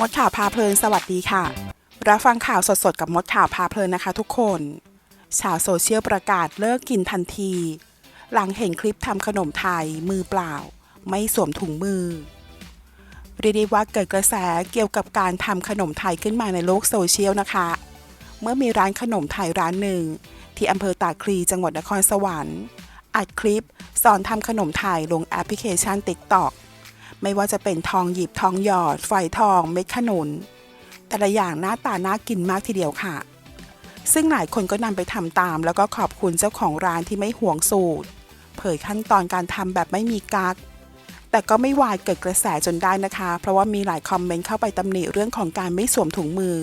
มดข่าวพาเพลินสวัสดีค่ะ รับฟังข่าวสดๆ กับมดข่าวพาเพลินนะคะทุกคนชาวโซเชียลประกาศเลิกกินทันที หลังเห็นคลิปทำขนมไทยมือเปล่า ไม่สวมถุงมือเรียกได้ว่าเกิดกระแสเกี่ยวกับการทำขนมไทยขึ้นมาในโลกโซเชียลนะคะ เมื่อมีร้านขนมไทยร้านหนึ่ง ที่อำเภอตาคลีจังหวัดนครสวรรค์ อัดคลิปสอนทำขนมไทยลงแอปพลิเคชัน TikTok ไม่ว่าจะเป็นทองหยิบทองหยอดฝอยทองเม็ดขนุน แต่ละอย่างหน้าตาน่ากินมากทีเดียวค่ะ ซึ่งหลายคนก็นำไปทำตาม แล้วก็ขอบคุณเจ้าของร้านที่ไม่ห่วงสูตร เผยขั้นตอนการทำแบบไม่มีกักแต่ก็ไม่วายเกิดกระแสจนได้นะคะ เพราะว่ามีหลายคอมเมนต์เข้าไปตำหนิเรื่องของการไม่สวมถุงมือ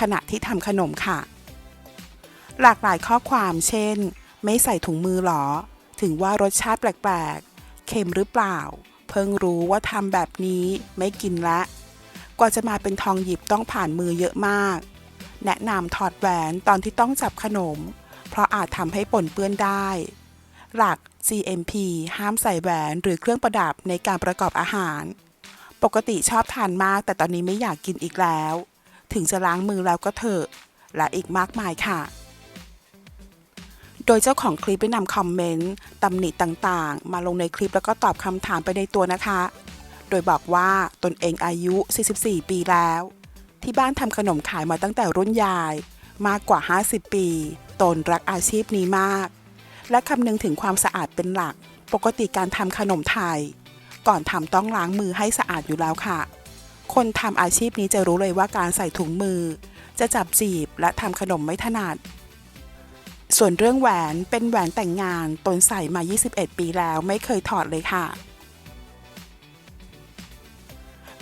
ขณะที่ทำขนมค่ะ หลากหลายข้อความเช่น ไม่ใส่ถุงมือหรอ ถึงว่ารสชาติแปลกๆ เค็มหรือเปล่า เพิ่งรู้ว่าทำแบบนี้ไม่กินละ กว่าจะมาเป็นทองหยิบต้องผ่านมือเยอะมาก แนะนำถอดแหวนตอนที่ต้องจับขนม เพราะอาจทำให้ปนเปื้อนได้ หลัก GMP ห้ามใส่แหวนหรือเครื่องประดับในการประกอบอาหาร ปกติชอบทานมากแต่ตอนนี้ไม่อยากกินอีกแล้ว ถึงจะล้างมือแล้วก็เถอะ และอีกมากมายค่ะ โดยเจ้าของคลิปได้นำคอมเมนต์ตำหนิต่างๆ มาลงในคลิปแล้วก็ตอบคำถามไปในตัวนะคะ โดยบอกว่าตนเองอายุ 44 ปีแล้ว ที่บ้านทำขนมขายมาตั้งแต่รุ่นยาย มากกว่า 50 ปี ตนรักอาชีพนี้มาก และคำนึงถึงความสะอาดเป็นหลัก ปกติการทำขนมไทย ก่อนทำต้องล้างมือให้สะอาดอยู่แล้วค่ะ คนทำอาชีพนี้จะรู้เลยว่าการใส่ถุงมือ จะจับจีบและทำขนมไม่ถนัด ส่วนเรื่องแหวนเป็นแหวนแต่งงานตนใส่มา 21 ปีแล้วไม่เคยถอดเลยค่ะ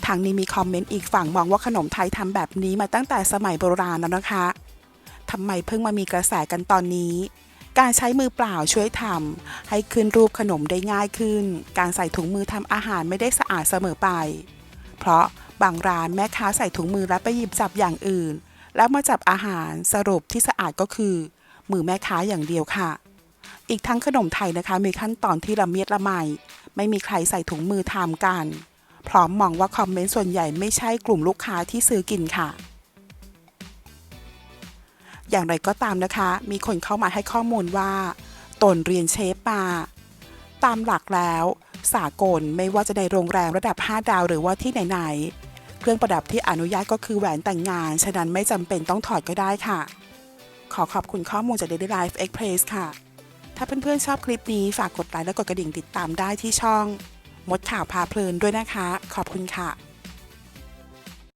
ทางนี้มีคอมเมนต์อีกฝั่งมองว่าขนมไทยทำแบบนี้มาตั้งแต่สมัยโบราณแล้วนะคะทำไมเพิ่งมามีกระแสกันตอนนี้ การใช้มือเปล่าช่วยทำให้ขึ้นรูปขนมได้ง่ายขึ้น การใส่ถุงมือทำอาหารไม่ได้สะอาดเสมอไป เพราะบางร้านแม่ค้าใส่ถุงมือแล้วไปหยิบจับอย่างอื่น แล้วมาจับอาหารสรุปที่สะอาดก็คือ มือแม่ค้าอย่างเดียวค่ะ อีกทั้งขนมไทยนะคะ มีขั้นตอนที่ละเมียดละไมไม่มีใครใส่ถุงมือทำกัน พร้อมมองว่าคอมเมนต์ส่วนใหญ่ไม่ใช่กลุ่มลูกค้าที่ซื้อกินค่ะ อย่างไรก็ตามนะคะ มีคนเข้ามาให้ข้อมูลว่า ตนเรียนเชฟมาตามหลักแล้วสากลไม่ว่าจะในโรงแรมระดับ 5 ดาวหรือว่าที่ไหนๆ เครื่องประดับที่อนุญาตก็คือแหวนแต่งงาน ฉะนั้นไม่จำเป็นต้องถอดก็ได้ค่ะ ขอขอบคุณข้อมูลจาก Daily Life Express ค่ะ ถ้าเพื่อนๆชอบคลิปนี้ฝากกดไลค์และกดกระดิ่งติดตามได้ที่ช่อง มดข่าวพาเพลินด้วยนะคะ ขอบคุณค่ะ